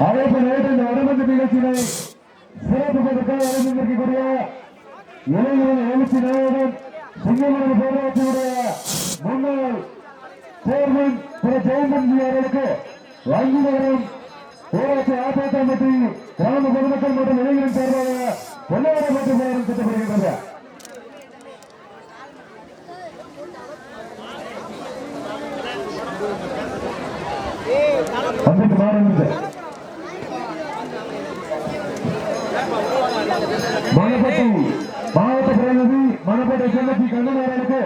அதற்கு நேற்று இந்த வடமன்ற நிகழ்ச்சியினை சிறப்புகளுக்காக அறிந்திருக்கக்கூடிய இளைஞர்கள் எழுச்சி நாயகன் சிங்கமரம் பேரூராட்சியுடைய முன்னாள் சேர்மன் திரு ஜெயந்தன்ஜி அவர்களுக்கு வங்கி நகரம் ஊராட்சி ஆர்ப்பாட்டம் மற்றும் கிராம பொதுமக்கள் மற்றும் இளைஞர்கள் சார்பாக கொண்டாடப்பட்டு திட்டப்படுகின்றது. வந்துட்டு மாறுங்க மணப்பட்டி மாவட்ட பிரதிநிதி மணப்பட்டி செல்லப்பி கண்ணன் அவர்களுக்கு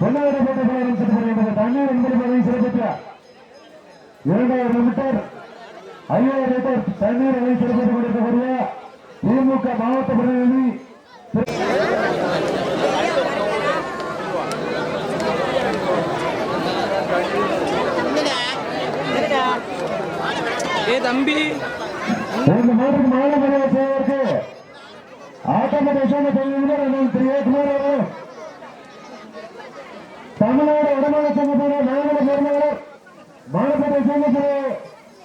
கொண்டாடப்பட்ட போராட்டம் திட்டப்படுகின்றது தண்ணீர் என்பது பதவி சிறப்பித்தார் இரண்டாயிரம் லிட்டர் ஐயாயிரம் லிட்டர் தண்ணீர் அணை சிறப்பித்துக் கொண்டிருக்கக்கூடிய திமுக மாவட்ட பிரதிநிதி ஏ தம்பி. மாட்டுக்கு மாலை மரியாதை செய்வதற்கு ஆட்டோமேட்டிக் விஷயம் தெரிவிக்கிறார் திரு ஏகுமார் அவர்கள் தமிழ்நாடு வடமாநில சங்கத்தோட மாநில பொருளாளர் மாநிலத்தை சேர்ந்த திரு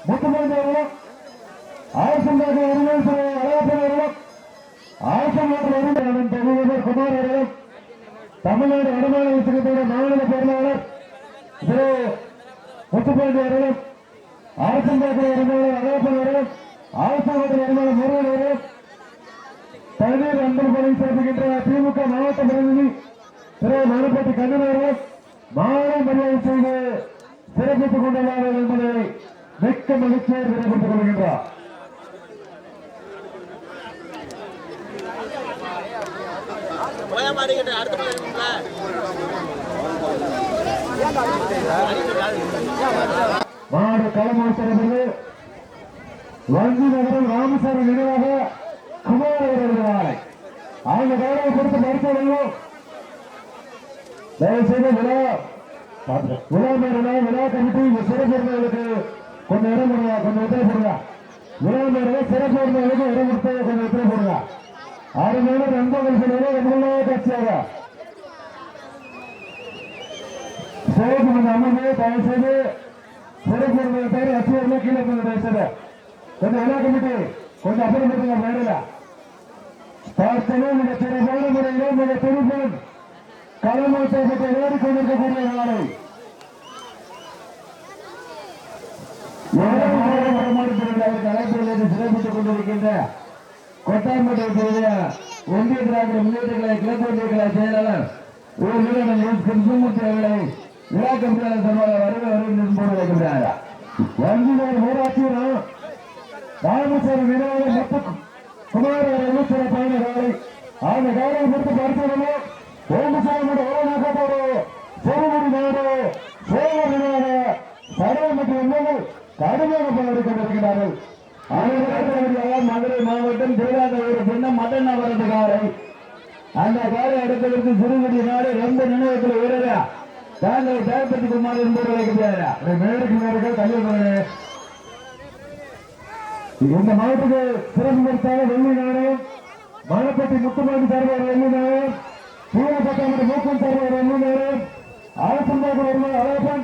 முத்துமணி அவர்களும் அரசு உரிமையில் திரு அழகப்பன் அவர்களும் அரசு மாற்று உரிமையாளர் தொகுதியர் குமார் அவர்களும் தமிழ்நாடு வடமாநில சங்கத்தோட மாநில பொருளாளர் திரு முத்துப்பாண்டி அவர்களும் அரசு மாற்று உரிமையாளர் அழகப்பன் அவர்களும் அரசு மாற்று முருகன் அவர்களும் தண்ணீர் அன்பர்களை பணி சிறப்புகின்ற திமுக மாவட்ட பிரதிநிதி திரு மணப்பட்டி கண்ணன் மாலை மரியாதை செய்து சிறப்பித்துக் கொண்டுள்ளார்கள் என்பதை மிக்க மகிழ்ச்சியை தெரிவித்துக் கொள்கின்றார். மாடு களமால் வங்கி நகரம் ராமசாமி நினைவாக குமார் அவர்கள் அவங்க வேலையை கொடுத்து தயவு செய்து விழா விழா மேடனா விழா கமிட்டி சிறப்பு கொஞ்சம் இடம் கொடுங்க கொஞ்சம் ஒத்துழைப்பு கொடுங்க. விழா மேடனா சிறப்பு இடம் கொடுத்து கொஞ்சம் ஒத்துழைப்பு கொடுங்க. அருமையான நண்பர்கள் சொல்லுவது நம்மளாக கட்சியாக. சிறப்பு கொஞ்சம் அமர்ந்து தயவு செய்து சிறப்பு விருந்தினர் அச்சுவரில் கீழே கொஞ்சம் தயவு செய்து கொஞ்சம் விழா கமிட்டி கொஞ்சம் அப்புறம் கொடுங்க பார்த்தனும் மிக சிறப்பான முறையிலே மிக துணிப்புடன் களமால் செய்யப்பட்டு ஓடிக்கொண்டிருக்கக்கூடிய நாளை சிறப்பித்துக் கொண்டிருக்கின்ற கொட்டாம்பட்டை ஒன்றிய திராவிட முன்னேற்ற கழக கிழக்கு ஒன்றிய கழக செயலாளர் ஒரு நிறுவனம் கிருஷ்ணமூர்த்தி அவர்களை விழா கமிட்டியாளர் சர்வாக வருக வருகின்ற போது வைக்கின்றார். வங்கினர் ஊராட்சியிலும் ராமசாமி நிர்வாக மொத்த குமார் அவர்கள் சிறப்பான காலை அந்த காலை கொடுத்து பரிசோதனை நாடு சேவை நாடு சடை மற்றும் எண்ணங்கள் கடுமையாக போராடி கொண்டிருக்கிறார்கள் அனைவரும் மதுரை மாவட்டம் திருவாரூர் சின்ன மதன் அவரது காரை அந்த காரை அடுத்ததற்கு சிறுகுடி நாடு ரொம்ப நினைவத்தில் வீரரா தாங்கள் தேவப்பட்டி குமார் என்பவர் வைக்கிறாரா மேற்கு மேற்கு கல்யாணம் இந்த மாவட்டத்துக்கு சிறப்பு கொடுத்தாங்க வெள்ளி நாணயம் மணப்பட்டி முத்துமாண்டி தருவார் வெள்ளி நாணயம் சூரப்பட்டாமட்டி மூக்கம் தருவார் வெள்ளி நாணயம் அரசந்தாக வருமான அழகப்பன்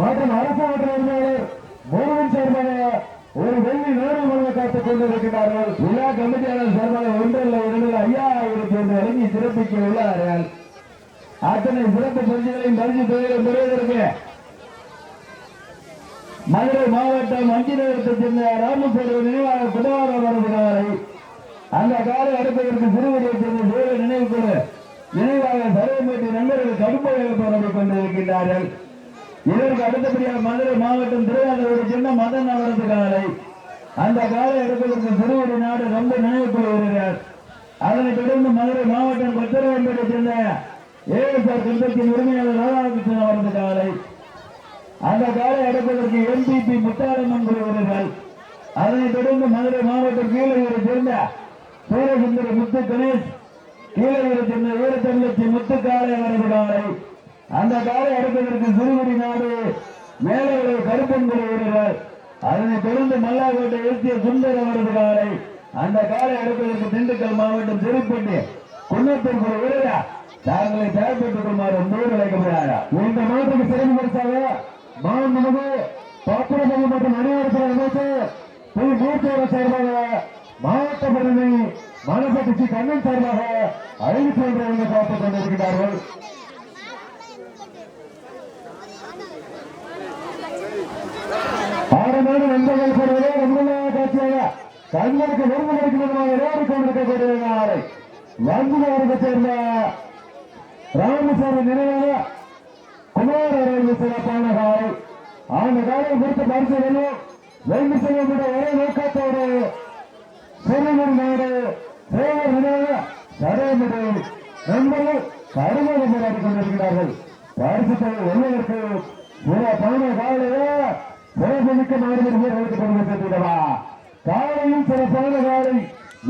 மற்றும் அரசு மன்ற உரிமையாளர் முருகன் சார்பாக ஒரு வெள்ளி நாணயம் வழங்க காத்துக் கொண்டிருக்கிறார்கள். விழா கமிட்டியாளர் சார்பாக ஒன்றல்ல இரண்டு ஐயாயிரத்தி ஒன்று வழங்கி சிறப்பிக்க உள்ளார்கள். அத்தனை சிறப்பு பரிசுகளையும் பரிசு தொழிலை பெறுவதற்கு மதுரை மாவட்டம் அஞ்சு நகரத்தை சேர்ந்த ராமசேரி நினைவாக குமார அவரது அந்த காலை அடுப்பதற்கு சிறுவரை சேர்ந்த தேவ கூட நினைவாக சர்வமேட்டி நண்பர்கள் கடுமையாக போராடிக் கொண்டிருக்கின்றார்கள். இதற்கு அடுத்தபடியாக மதுரை மாவட்டம் திருவாரூரை சேர்ந்த மத நகரத்து காலை அந்த காலை அடுப்பதற்கு சிறுவரி நாடு ரொம்ப நினைவு கொள்கிறார் அதனைத் தொடர்ந்து மதுரை மாவட்டம் கொத்தரவம்பேட்டை சேர்ந்த ஏஎஸ்ஆர் கம்பெனியின் உரிமையாளர் ராதாகிருஷ்ணன் அவரது காலை அந்த காலை அடைப்பதற்கு எம்பிபி முத்தாரம்மன் குழுவினர்கள் அதனைத் தொடர்ந்து மதுரை மாவட்டம் கீழூரை சேர்ந்த சூரசுந்தர முத்து கணேஷ் கீழூரை சேர்ந்த வீரத்தமிழச்சி முத்து காலை அவரது காலை அந்த காலை அடைப்பதற்கு சிறுகுடி நாடு மேலே கருப்பன் குழுவினர்கள் அதனைத் தொடர்ந்து மல்லாக்கோட்டை எழுத்திய சுந்தர் அவரது காலை அந்த காலை அடைப்பதற்கு திண்டுக்கல் மாவட்டம் திருப்பட்டி குன்னத்தூர் குழு வீரரா. தாங்களை தயார்பட்டுக் கொள்ளுமாறு நூறு அழைக்கப்படுகிறார் இந்த மாதத்துக்கு சிறப்பு பரிசாக மாண்புமிகு பாத்திரப்பதி மற்றும் அணிவரசர் அமைச்சர் திரு மூத்தோர சார்பாக மாவட்ட பிரதிநிதி மணப்பட்டி சி கண்ணன் சார்பாக அறிவிப்பு ஒன்றை பார்த்துக் கொண்டிருக்கிறார்கள். ஆரமான நண்பர்கள் கூறுவதே நம்மளாக காட்சியாக கண்களுக்கு விரும்பு கிடைக்கும் விளையாடி கொண்டிருக்கக்கூடிய நாளை. வஞ்சினவருக்கு சேர்ந்த ராமசாமி நினைவாக குமார் அவர்கள் சிறப்பான காலை அந்த காலை குறித்து பரிசு வெல்லும் வென்று செய்யப்பட்ட ஒரே நோக்கத்தோடு சிறுவர் நாடு சேவர் நினைவாக சடையமுறை நண்பர்கள் கடுமையாக போராடி கொண்டிருக்கிறார்கள். பரிசு தொகை வெல்வதற்கு சிறப்பான காலையா சிறப்புமிக்க மாடுபடி வீரர்களுக்கு கொண்டு சேர்த்திடவா காலையும் சிறப்பான காலை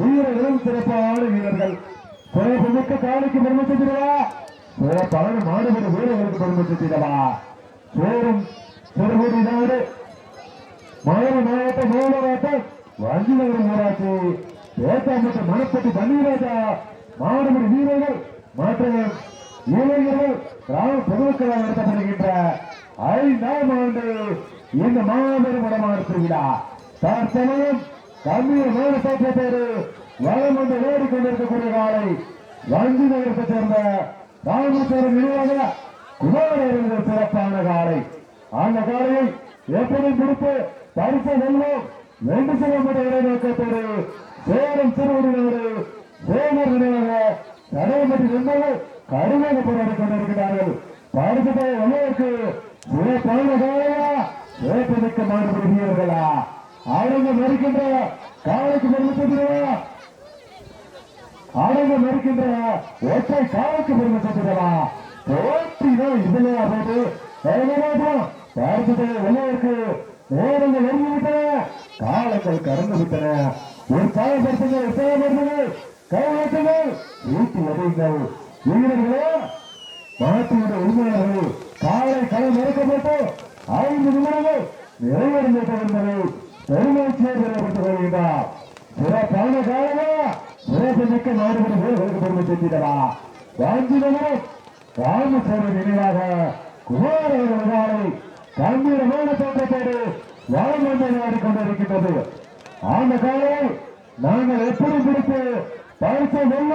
வீரர்களும் சிறப்பான வீரர்கள். சிறப்புமிக்க காலைக்கு பெருமை சேர்த்திடவா சிறப்பான மாடுபடி வீரர்களுக்கு பெருமை சேர்த்திடவா சேரும் நாடு மதுரை மாவட்டம் மூலமாவட்டம் வஞ்சிநகரம் ஊராட்சி ஏத்தாம்பட்டு மணப்பட்டி பன்னீராஜா வீரர்கள் மற்றும் இளைஞர்கள் கிராம பொதுமக்களால் நடத்தப்படுகின்ற ஐந்தாம் ஆண்டு இந்த மாபெரும் வடமாறு திருவிழா தற்சமயம் கம்பீரமான தோற்றத்தோடு வளம் வந்து ஓடிக்கொண்டிருக்கக்கூடிய காலை வஞ்சி நகரத்தை சேர்ந்த ராமேஸ்வரம் நினைவாக குமார் அவர்கள் சிறப்பான காலை. அந்த காலையை எப்படி பிடித்து பரிசு வெல்வோம். நன்றி செய்யப்பட்ட இடைநோக்கத்தோடு சேரும் சிறுவர்களோடு திருவடினோடு சேமர் நினைவாக தடையப்பட்டு நின்றவர்கள் கடுமையாக போராடி கொண்டிருக்கிறார்கள். பரிசு பெற வெல்வதற்கு சிறப்பான காலையா? சிறப்புமிக்க மாறுபடி மாறுபடுகிறீர்களா அவங்க மறுக்கின்ற காலைக்கு பெருமிச்சுவா ஆடங்க இருக்கின்ற ஒற்றை காலுக்கு பெருமை சேர்த்துடவா போட்டிதான் இதுலையா போது பார்த்துட்டு நேரங்கள் நெருங்கி காலங்கள் கடந்து விட்டன. உற்சாகப்படுத்துங்கள் உற்சாகப்படுத்துங்கள் கைவிட்டுங்கள் வீட்டு உதவுங்கள் வீரர்களே மாட்டியோட உரிமையாளர்கள் காலை களம் இறக்கப்பட்டு ஐந்து நிமிடங்கள் நிறைவடைந்து கொண்டிருந்தது பெருமகிழ்ச்சியை பெறப்பட்டு வருகின்றார் சிறப்பான காலமா? சிறப்பு மிக்க நாடுபடி வீரர்களுக்கு பெருமை செஞ்சிடவா காஞ்சி நகரம் நினைவாக குமார விவகாரை கம்பீரமான தோற்றத்தோடு வளம் ஆடிக்கொண்டிருக்கின்றது அந்த காலை நாங்கள் எப்படி பிடித்து பரிசை வெல்ல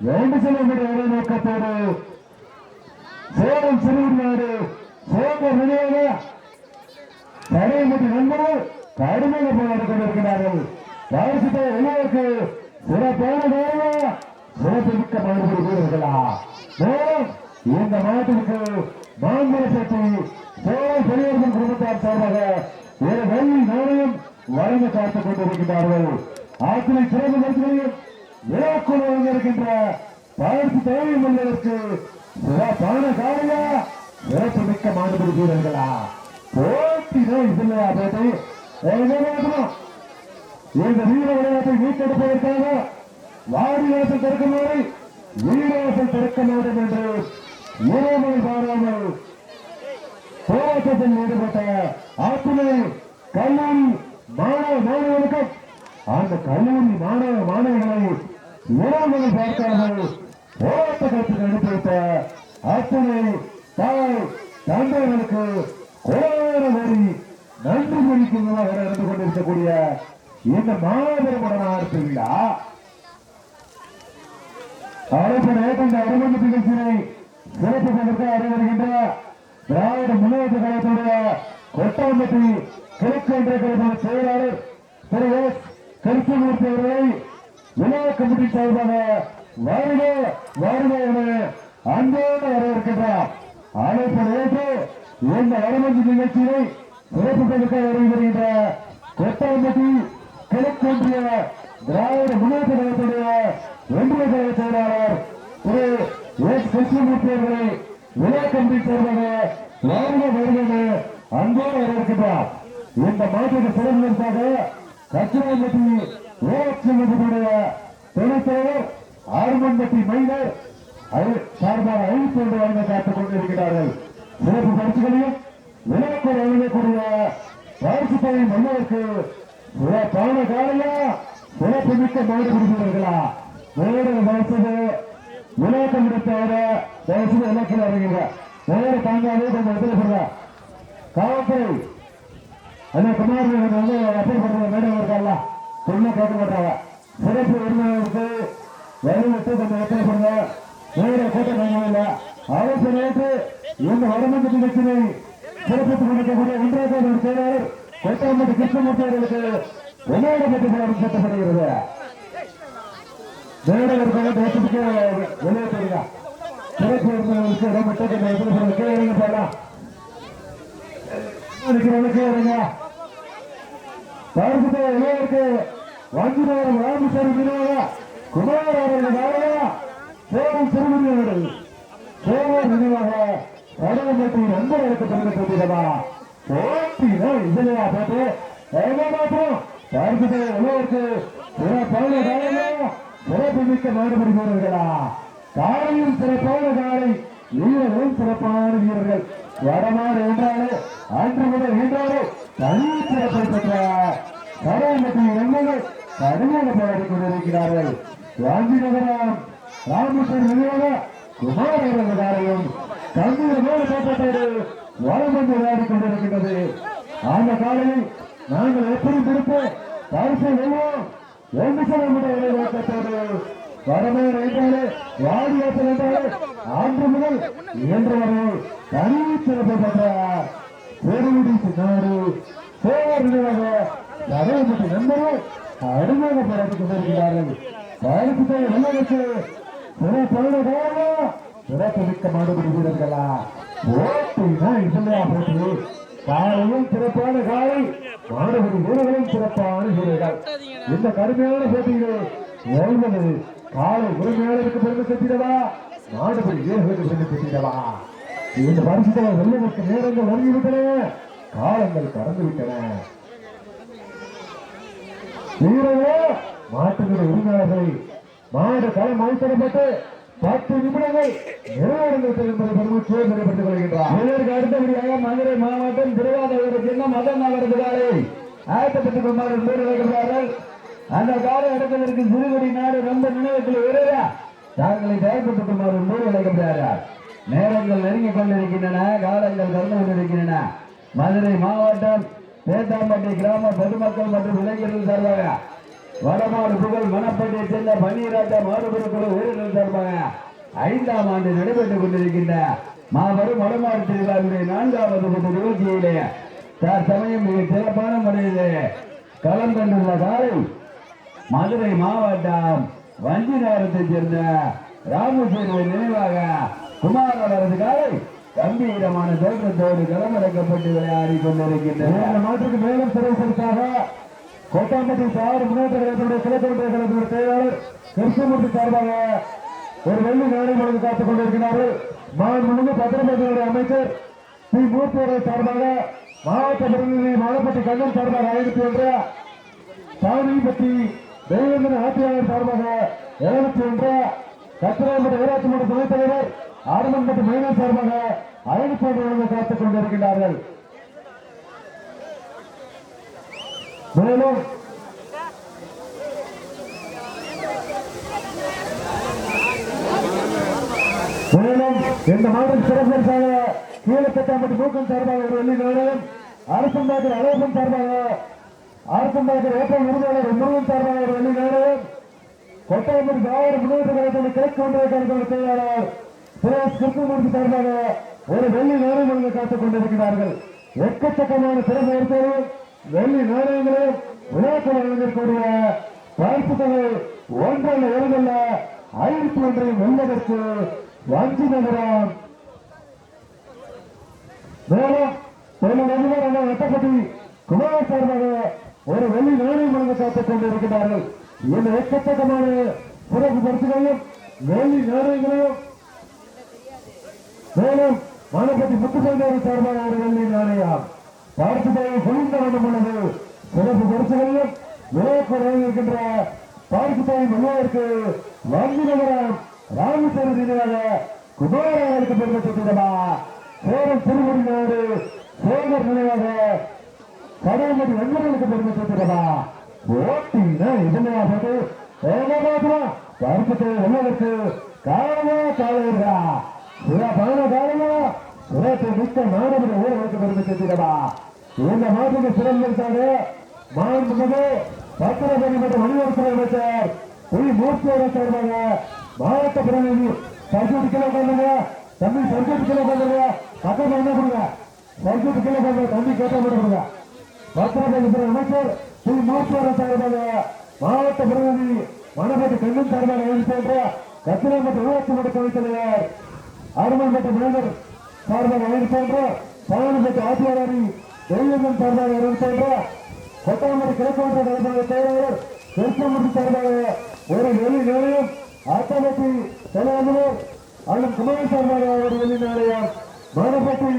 வேண்டு செல்ல வேண்டிய நோக்கத்தோடு சேலம் சிறுநாடு சேகர் நினைவாக தடையமற்ற நண்பர்கள் கடுமையாக போராடி கொண்டிருக்கிறார்கள் பரிசுத்தை வெளியோருக்கு சிறப்பான வேலையா சிறப்பு மிக்க மாறுபடி வீரர்களா? மேலும் இந்த மாவட்டத்திற்கு மாநில சக்தி சேவை பெரியவர்கள் குடும்பத்தார் சார்பாக ஒரு நாணயம் வழங்க காத்துக் கொண்டிருக்கிறார்கள் ஆற்றினை சிறப்பு மருத்துவரையும் விழாக்குழு வழங்கியிருக்கின்ற பயிற்சி தேவை உள்ளதற்கு சிறப்பான காலையா? சிறப்பு மிக்க மாறுபடி வீரர்களா போட்டிதான் இதுலையா பேட்டை இந்த வீர விளையாட்டை மீட்டெடுப்பதற்காக வாரியாசல் திறக்குமாறு வீராசல் திறக்க வேண்டும் என்று இறைமை பாராமல் போராட்டத்தில் ஈடுபட்ட ஆத்துணை கல்லூரி மாணவ மாணவர்களுக்கும் அந்த கல்லூரி மாணவ மாணவிகளை உறவுகளை பார்க்காமல் போராட்ட கருத்துக்கு அனுப்பி வைத்த அத்துணை தாய் தந்தைகளுக்கு கோர நன்றி குறிக்கிறதாக நடந்து கொண்டிருக்கக்கூடிய இந்த மாபெரும் உடனார் திருவிழா அழைப்பு நேற்று அறுபது நிகழ்ச்சியை சிறப்பு கொண்டிருக்க அறிவுறுகின்ற திராவிட முன்னேற்ற கழகத்துடைய கொட்டாம்பட்டி கிழக்கு என்ற கழக செயலாளர் திரு எஸ். கருப்பமூர்த்தி அவர்களை விழா கமிட்டி சார்பாக வருக வருக என அன்போடு வரவேற்கின்றார். அழைப்பு நேற்று இந்த நிகழ்ச்சியை சிறப்பு கொடுக்க வருகின்ற கொட்டாம்பட்டி கிழக்கொன்றிய திராவிட முன்னேற்ற கழகத்துடைய ஒன்றிய கழக செயலாளர் திரு எஸ் கிருஷ்ணமூர்த்தி அவர்களை விழா கம்பி சேர்ந்த வருக வருக அன்போடு வரவேற்கின்றார். இந்த மாற்றத்தை சிறந்ததற்காக கச்சிராம்பட்டி ஊராட்சி மன்றத்துடைய துணைத் ஆர்மன்பட்டி மைனர் அது- சார்பாக அறிவிப்பு ஒன்று வழங்க காத்துக் கொண்டிருக்கிறார்கள். சிறப்பு பரிசுகளையும் விழாக்கள் வழங்கக்கூடிய பரிசு தொகை மன்னருக்கு சிறப்பான காலையா சிறப்பு மிக்க மாடு பிடிக்கிறீர்களா நேரம் வயசது விளையாட்டு முடித்தவர வயசு இலக்கில் இறங்குங்க நேரம் தாங்காதே கொஞ்சம் இடத்துல காவல்துறை. அண்ணா குமார் வந்து பண்ற மேடம் மாட்டாங்க சிறப்பு உரிமையாளருக்கு வழிவிட்டு கொஞ்சம் எத்தனை பண்ணுங்க கூட்டம் வாங்கவில்லை அவசர நேற்று இந்த வடமன்ற சிறப்பித்துக் கொண்டிருக்கக்கூடிய ஒரு செயலாளர் கொட்டாம்பட்டி கிருஷ்ணமூர்த்தி அவர்களுக்கு விளையாடப்பட்டு சட்டப்படுகிறது வேடவர்கள் தேசத்துக்கு வெளியேற்றுங்க சிறப்பு உரிமையாளருக்கு இடம்பெற்ற கொஞ்சம் எத்தனை பண்ணுங்க கேளுங்க போலாம். இளையருக்கு வஞ்சிநகரம் ராமேஸ்வரம் வினோத குமார் அவர்கள். நாளையா சேவம் சிறுமியோடு சேவர் நினைவாக பங்கு போட்டிடவா போட்டினா எங்க மாத்திரம் தவிர்த்து இளையருக்கு சில காலையா சிறப்பு மிக்க மாடுபடி வீரர்களா. காலையும் சிறப்பான காலை வீரர்களும் சிறப்பான வீரர்கள். வடமாடு என்றாலே அன்று முதல் என்றாலே தனி சிறப்பை பெற்ற கடவுளத்தின் எண்ணங்கள் கடுமையாக போராடி கொண்டிருக்கிறார்கள். காந்தி நகரம் ராமேஸ்வரம் நினைவாக குமார் அவர்களாரையும் கம்பீரமான வளம் வந்து விளையாடி கொண்டிருக்கின்றது. அந்த காலையில் நாங்கள் எப்படி திருப்ப பரிசை வெல்வோம். என்று சொல்ல முடியாத நோக்கத்தோடு என்றாலே வாடியாற்றல் என்றாலே ஆண்டு முதல் இன்று வரை தனி பெற்ற பெருமுடி நாடு சேவர் நினைவாக நடைபெற்ற நண்பர்கள் அருமையாக போராடி கொண்டிருக்கிறார்கள். பரிசுத்தை சிறப்பு மிக்க வீரர்களா போட்டினா இல்லையா போட்டி காலையும் சிறப்பான காலை மாணவர்கள் வீரர்களும் சிறப்பான வீரர்கள் இந்த கடுமையான போட்டியிலே வெல்வது காலை உரிமையாளருக்கு பெருமை செட்டிடவா மாணவர்கள் வீரர்களுக்கு பெருமை செட்டிடவா இந்த பரிசுகளை வெல்லுவதற்கு நேரங்கள் நெருங்கிவிட்டன. காலங்கள் கடந்து விட்டன வீரரோ மாட்டுகிற உரிமையாளர்களை மாடு களம் அழைத்தரப்பட்டு பத்து நிமிடங்கள் நிறைவடைந்தது என்பதை பெருமூச்சோடு நிறைவேற்றிக் கொள்கின்றார். இதற்கு அடுத்தபடியாக மதுரை மாவட்டம் திருவாரூர் சின்னம் மதன் நகர் காலை ஆயத்தப்பட்டுக் கொண்டார் பேர் வைக்கிறார்கள் அந்த காலை அடுத்ததற்கு சிறுகுடி நாடு ரொம்ப நினைவுக்குள் வீரரா தாங்களை தயார்பட்டுக் குமார் பேர் வைக்கிறார்கள் நேரங்கள் நெருங்கிக் கொண்டிருக்கின்றன காலங்கள் கலந்து கொண்டிருக்கின்றன. மதுரை மாவட்டம் பேத்தாம்பட்டி கிராம பொதுமக்கள் மற்றும் இளைஞர்கள் சார்பாக வடமாடு புகழ் மணப்பட்டியை சேர்ந்த பன்னீராட்ட மாறுபுற குழு உயிரிழந்த சார்பாக ஐந்தாம் ஆண்டு நடைபெற்றுக் கொண்டிருக்கின்ற மாபெரும் வடமாடு திருவிழாவுடைய நான்காவது பட்டு நிகழ்ச்சியிலே தற்சமயம் மிக சிறப்பான முறையிலே களம் கண்டுள்ள காலை மதுரை மாவட்டம் வஞ்சி நகரத்தைச் சேர்ந்த ராமேஸ்வரர் நினைவாக குமார் அவரது காலை கம்பீரமான தோற்றத்தோடு களமிறக்கப்பட்டு விளையாடி கொண்டிருக்கின்றனர். மாற்றுக்கு மேலும் சிறப்பிற்காக கோட்டாம்பட்டி சார் முன்னேற்ற கழகத்துடைய சிறப்பு கழகத்துடைய செயலாளர் கிருஷ்ணமூர்த்தி சார்பாக ஒரு வெள்ளி நாணயம் காத்துக் கொண்டிருக்கிறார்கள். மாண்புமிகு பத்திரப்பதியுடைய அமைச்சர் பி மூர்த்தி சார்பாக மாவட்ட பிரதிநிதி மாவட்டப்பட்டி கண்ணன் சார்பாக ஐநூத்தி ஒன்று சாமிபட்டி தெய்வேந்திர ஆட்சியாளர் சார்பாக எழுபத்தி ஒன்று கத்திராம்பட்டி ஊராட்சி மன்ற துணைத் தலைவர் ஆரம்பப்பட்டி மைனர் சார்பாக ஐநூத்தி ஒன்று காத்துக் கொண்டிருக்கிறார்கள். மேலும் மேலும் இந்த மாதம் சிறப்பிற்காக கீழப்பட்டாம்பட்டி மூக்கம் சார்பாக ஒரு வெள்ளி நாணயம் அரசம்பாக்கர் அழகன் சார்பாக அரசம்பாக்கர் ஏற்றம் உரிமையாளர் முருகன் சார்பாக ஒரு வெள்ளி நாணயம் கொட்டாம்பட்டி தாவர முன்னேற்ற கழகத்தில் கிழக்கு ஒன்றிய கழக செயலாளர் சுரேஷ் கிருஷ்ணமூர்த்தி சார்பாக ஒரு வெள்ளி நாணயம் வழங்க காத்துக் கொண்டிருக்கிறார்கள். எக்கச்சக்கமான சிறப்பு ஏற்பாடு வெள்ளி நாணயங்களையும் விளையாட்டு வழங்கக்கூடிய பரிசுகளை ஒன்றல்ல இரண்டல்ல ஐநூத்தி ஒன்றை வெல்வதற்கு வஞ்சி நகரம். மேலும் தொழில் எட்டப்பட்டி வெட்டப்பட்டி குமார் சார்பாக ஒரு வெள்ளி நாணயம் வழங்க காத்துக் கொண்டிருக்கிறார்கள். இந்த எக்கச்சக்கமான சிறப்பு பரிசுகளையும் வெள்ளி நாணயங்களையும் மேலும் மணப்பட்டி முத்துசேகர் சார்பாக ஒரு வெள்ளி நாணயம். பார்த்துடைய குளிர்ந்த வண்ணம் உள்ளது சிறப்பு பரிசுகளையும் விளையாட்டு இருக்கின்ற பார்த்துடைய வெள்ளையருக்கு வங்கி நகரம் ராமேஸ்வரம் நினைவாக குமாரர்களுக்கு பெருமை சேரம் திருமுடி சேகர் நினைவாக கடவுளுக்கு வெள்ளர்களுக்கு பெருமை சேர்த்திடமா ஓட்டினா இதனையா ஏகமாத்திரம். பார்த்துடைய வெள்ளருக்கு காலமா காலையா சிறப்பான காலமா. சிறப்பு மிக்க மாணவர்கள் ஊழலுக்கு பெருமை சேர்த்திடமா இந்த மாட்டுக்கு சிறந்திருக்காங்க மாண்புமிகு பத்திரபதி மற்றும் மணிவரசர் அமைச்சர் புலி மூர்த்தியோட சார்பாக மாவட்ட பிரதிநிதி சர்ஜூட் கிலோ கொண்டுங்க தம்பி சர்ஜூட் கிலோ கொண்டுங்க பக்கம் என்ன கொடுங்க. சர்ஜூட் கிலோ கொண்டு தம்பி கேட்ட கொடுங்க. பத்திரபதி துறை அமைச்சர் புலி மூர்த்தியோட சார்பாக மாவட்ட பிரதிநிதி மணப்பட்டி கண்ணன் சார்பாக போன்ற கத்திரை மற்றும் ஊராட்சி மன்ற துணைத் தலைவர் அருமன் மற்றும் மேலர் சார்பாக அறிவிக்கின்ற பழனிப்பட்டி ஆட்சியாளரி தெய்வங்கள் சார்பாக அறிவிக்கின்ற கொட்டாமரை கிழக்கு தலைவர் செயலாளர் திருச்சமூர்த்தி சார்பாக ஒரு வெளி நிலையம் ஆட்டமட்டி தலைவர் அண்ணன் குமார் சார்பாக ஒரு வெளி நிலையம் மணப்பட்டி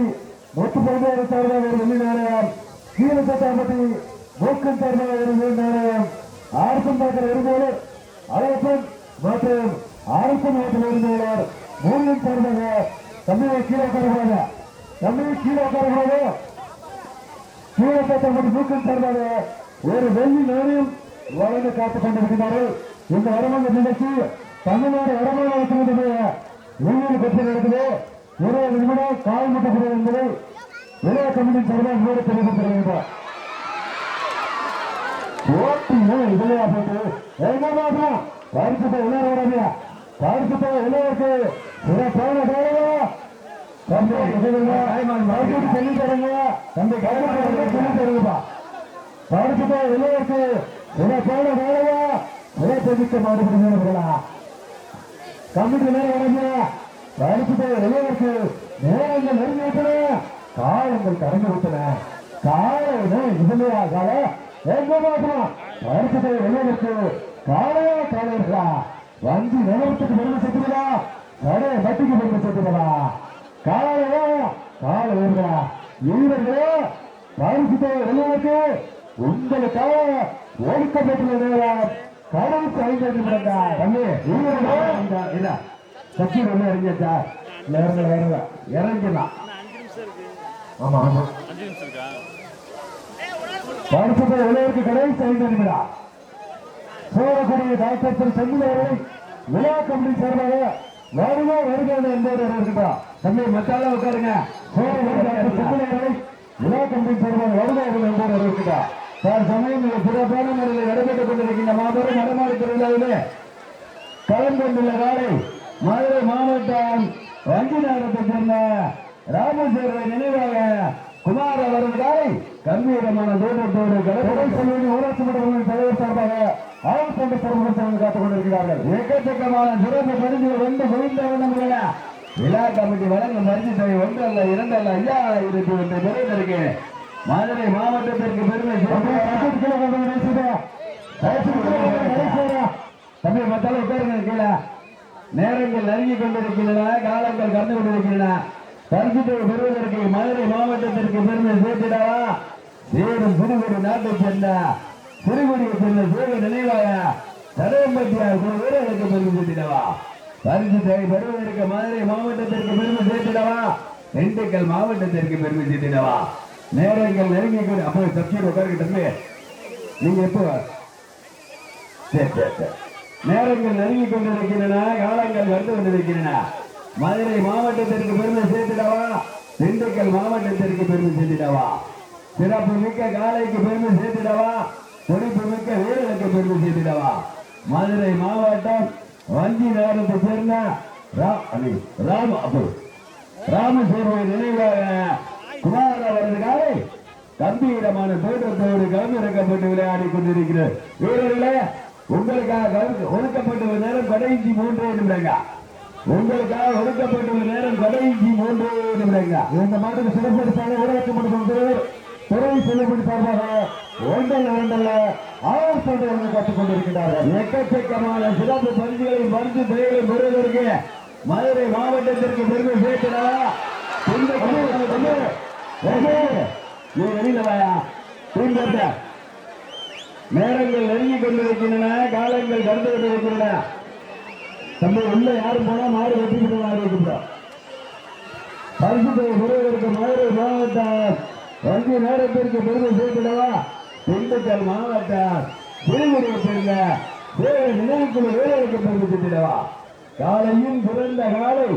மொத்து பல்வேறு சார்பாக ஒரு வெளி நிலையம் கீழப்பட்டாம்பட்டி மூக்கன் சார்பாக ஒரு வெளி நிலையம் ஆர்சன் பாக்கர் இருந்தவர் அழகப்பன் மற்றும் அரசு நாட்டில் இருந்தவர் மூலியம் சார்பாக தமிழை கீழே உட்காரக்கூடாது தமிழை கீழே உட்காரக்கூடாது சூழப்பட்ட மூக்கம் சார்பாக ஒரு வெள்ளி நாணயம் வழங்க காத்துக் கொண்டிருக்கிறார்கள். இந்த வரமங்க நிகழ்ச்சி தமிழ்நாடு வடமாநில அரசுடைய வெளியூர் கட்சி நடக்குது. இருபது நிமிடம் கால் முட்டப்படுவது என்பதை இளைய கமிட்டி சார்பாக மூட தெரிவித்திருக்கிறார் ஓட்டிங்க இதுலயா போட்டு. எங்க மாசம் பரிசுத்த எல்லாரும் வராதியா பரிசுத்த போய் சிறப்பான வேலையா தம்பி சொல்லி தருங்க. தம்பி கவலை சொல்லி தருங்கப்பா. பரிசுத்த எல்லாருக்கு சிறப்பான வேலையா சிறப்பிக்க மறுபடியும் கமிட்டி நேரம் வராதியா பரிசுத்த எல்லாருக்கு நேரங்கள் நெருங்கிவிட்டன. காலங்கள் கடந்து விட்டன. காலையில இதுலையா கால. எங்க மாசம் பரிசுத்த எல்லாருக்கு காலையா காலையா வஞ்சி நிலவரத்துக்கு பெருமை சேர்த்துடா கடை மட்டிக்கு பெருமை சேர்த்துடா காலையா காலை வருகிறா. வீரர்களே பரிசுத்த எல்லாருக்கு உங்களுக்காக ஒழுக்கப்பட்டுள்ள நேரம் கடைசி ஐந்து நிமிடங்க தம்பி வீரர்களே இல்ல சச்சி ஒண்ணு இறங்கியாச்சா இல்ல இறங்க இறங்க இறங்கிடலாம் ஆமா ஆமா. பரிசுத்த இளையருக்கு கடைசி ஐந்து நிமிடம் சோழக்குடிய டாக்டர் திரு விழா கமிட்டி சார்பாக வருக வருக என்பவர் இருக்கிறார் தம்பி மத்தால உட்காருங்க. சோழக்குடி டாக்டர் செந்தில் அவர்களை விழா கமிட்டி சார்பாக வருக என்பவர் இருக்கிறார் சார் சமயம் மிக சிறப்பான முறையில் நடைபெற்றுக் கொண்டிருக்கின்ற மாபெரும் நடமாடி திருவிழாவிலே கலந்து கொண்டுள்ள நாளை மதுரை மாவட்டம் வங்கி நகரத்தைச் சேர்ந்த ராமசேரை நினைவாக குமார் அவரது காலை கம்பீரமான தோட்டத்தோடு கடற்கரை செல்வி ஊராட்சி மன்றங்களின் தலைவர் சார்பாக ஆள் கொண்டு பொறுப்பு காத்துக் கொண்டிருக்கிறார்கள். எக்கச்சக்கமான சிறப்பு பரிசுகள் வந்து குவிந்த வண்ணமுள்ள விழா கமிட்டி வழங்கும் மருந்து தொகை ஒன்று அல்ல இரண்டு அல்ல ஐயாயிரத்தி ஒன்று பெறுவதற்கு மதுரை மாவட்டத்திற்கு பெருமை தம்பி மத்தால உட்காருங்க கீழே. நேரங்கள் நெருங்கி கொண்டிருக்கின்றன காலங்கள் கடந்து கொண்டிருக்கின்றன. பரிசு தொகை பெறுவதற்கு மதுரை மாவட்டத்திற்கு பெருமை சேர்த்திடவா? சேரும் சிறுகுடி நாட்டை சேர்ந்த சிறுகுடியை சேர்ந்த சேவை நினைவாக தடையம்பட்டியார் குழு வீரர்களுக்கு பெருமை சேர்த்திடவா? பரிசுத்தை பெறுவதற்கு மதுரை மாவட்டத்திற்கு பெருமை சேர்த்திடவா? திண்டுக்கல் மாவட்டத்திற்கு பெருமை சேர்த்திடவா? நேரங்கள் நெருங்கி கொண்டு அப்போ சப்சிடி உட்காருங்க நீங்க எப்போ சரி சரி சரி நேரங்கள் நெருங்கி கொண்டிருக்கின்றன காலங்கள் வந்து கொண்டிருக்கின்றன மதுரை மாவட்டத்திற்கு பெருமை சேர்த்திடவா? திண்டுக்கல் மாவட்டத்திற்கு பெருமை சேர்த்திடவா? சிறப்பு மிக்க காலைக்கு பெருமை சேர்த்திடவா? பொறுப்பு மிக்க வீரனுக்கு பெருமை சேர்த்திடவா? மதுரை மாவட்டம் வங்கி நகரத்தை சேர்ந்த ராம அப்பு. ராமசேர்வை நினைவாக குமார் அவர்களுக்காக கம்பீரமான தோற்றத்தோடு களமிறக்கப்பட்டு விளையாடி கொண்டிருக்கிற வீரர்களே உங்களுக்காக கவு- ஒதுக்கப்பட்டுள்ள நேரம் கடைசி மூன்றே நிமிடங்க. உங்களுக்காக ஒதுக்கப்பட்டுள்ள நேரம் கடைசி மூன்றே நிமிடங்க. இந்த மாதிரி சிறப்பு ஊராட்சி மன்ற துறை செல்லுபடி சார்பாக ஒன்றல்ல ஒன்றல்ல ஆலோசனை கற்றுக் கொண்டிருக்கிறார்கள் எக்கச்சக்கமான சிறப்பு பரிசுகளை மருந்து பெயர்களை பெறுவதற்கு மதுரை மாவட்டத்திற்கு பெருமை சேர்க்கிறா நேரங்கள் நெருங்கி கொண்டிருக்கின்றன காலங்கள் கடந்து கொண்டிருக்கின்றன. தம்பி உள்ள யாரும் போனா மாடு வெட்டி இருக்கின்றோம் பரிசுத்தை பெறுவதற்கு மதுரை மாவட்டம் வங்கி நேரத்திற்கு பெருமை சேர்த்திடவா? திண்டுக்கல் மாவட்டம் சிறுகுடியை வேறு நினைவுக்குழு வேலைக்கு பெருமை சேர்த்திடவா காலையும் பிறந்த காலை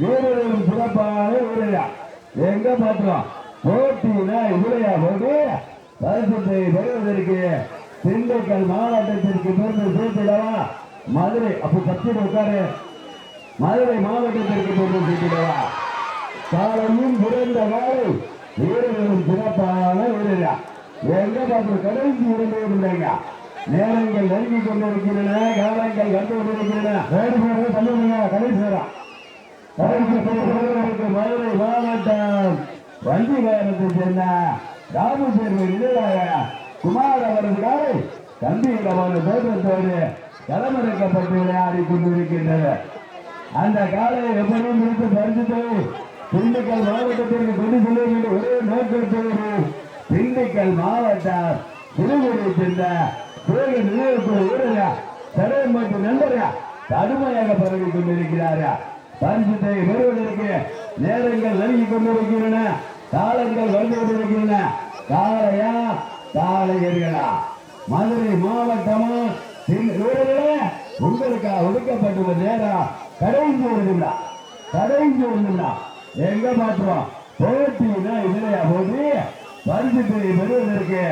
வீரர்களும் சிறப்பான வீரரா எங்க பார்த்தோம் போட்டினா இதுலையா போட்டு பரிசுத்தை பெறுவதற்கு திண்டுக்கல் மாவட்டத்திற்கு பெருமை சேர்த்திடவா மதுரை அப்போ கட்சியில் உட்காரு. மதுரை மாவட்டத்திற்கு பெருமை சேர்த்திடவா காலையும் பிறந்த காலை வீரர்களும் சிறப்பான வீரரா எங்க பார்த்து கடைசி இரண்டு இல்லைங்க நேரங்கள் நெருங்கி கொண்டிருக்கின்றன காலங்கள் கண்டு கொண்டிருக்கின்றன. வேறு கடைசி மதுரை மாவட்டம். வண்டிகாரத்தை சேர்ந்த ராமசேர்வர் நினைவாக குமார் அவர்களால் தம்பியிடமான தோற்றத்தோடு களமிறக்கப்பட்டு விளையாடி கொண்டிருக்கின்றது அந்த காலையை எப்படியும் முடித்து பரிசுத்தை திண்டுக்கல் மாவட்டத்திற்கு கொண்டு செல்ல வேண்டிய ஒரே நோக்கத்தோடு திண்டுக்கல் மாவட்டம் திருவுரை சேர்ந்த கோயில் நிலையத்தில் வீரரா தடவை மற்றும் நண்பரா கடுமையாக பரவி கொண்டிருக்கிறாரா. பரிசுத்தை பெறுவதற்கு நேரங்கள் நெருங்கி கொண்டிருக்கின்றன காலங்கள் வந்து கொண்டிருக்கின்றன. காலையா காலையர்களா? மதுரை மாவட்டமும் உங்களுக்காக ஒடுக்கப்பட்டுள்ள நேரம் கடைசி ஒரு நிமிடம் கடைசி எங்க மாற்றுவோம் போட்டினா இதுலையா போட்டி? பரிசுத்தை பெறுவதற்கு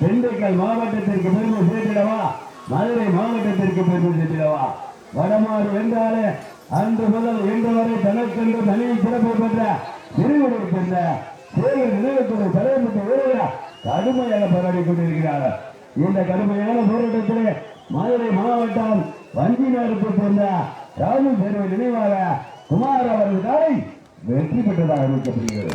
திண்டுக்கல் மாவட்டத்திற்கு பெருமை சேர்த்திடவா? மதுரை மாவட்டத்திற்கு பெருமை சேர்த்திடவா? வடமாறு என்றாலே அன்று முதல் இன்று வரை தனக்கென்று தனி சிறப்பு பெற்ற திருவிழை பெற்ற சேவை நினைவுக்குழு தலைமைக்கு வீரர் கடுமையாக போராடி கொண்டிருக்கிறார்கள் இந்த கடுமையான போராட்டத்திலே மதுரை மாவட்டம் வஞ்சினாருக்கு சேர்ந்த ராமு சேர்வை நினைவாக குமார் அவர்கள் காலை வெற்றி பெற்றதாக அறிவிக்கப்படுகிறது.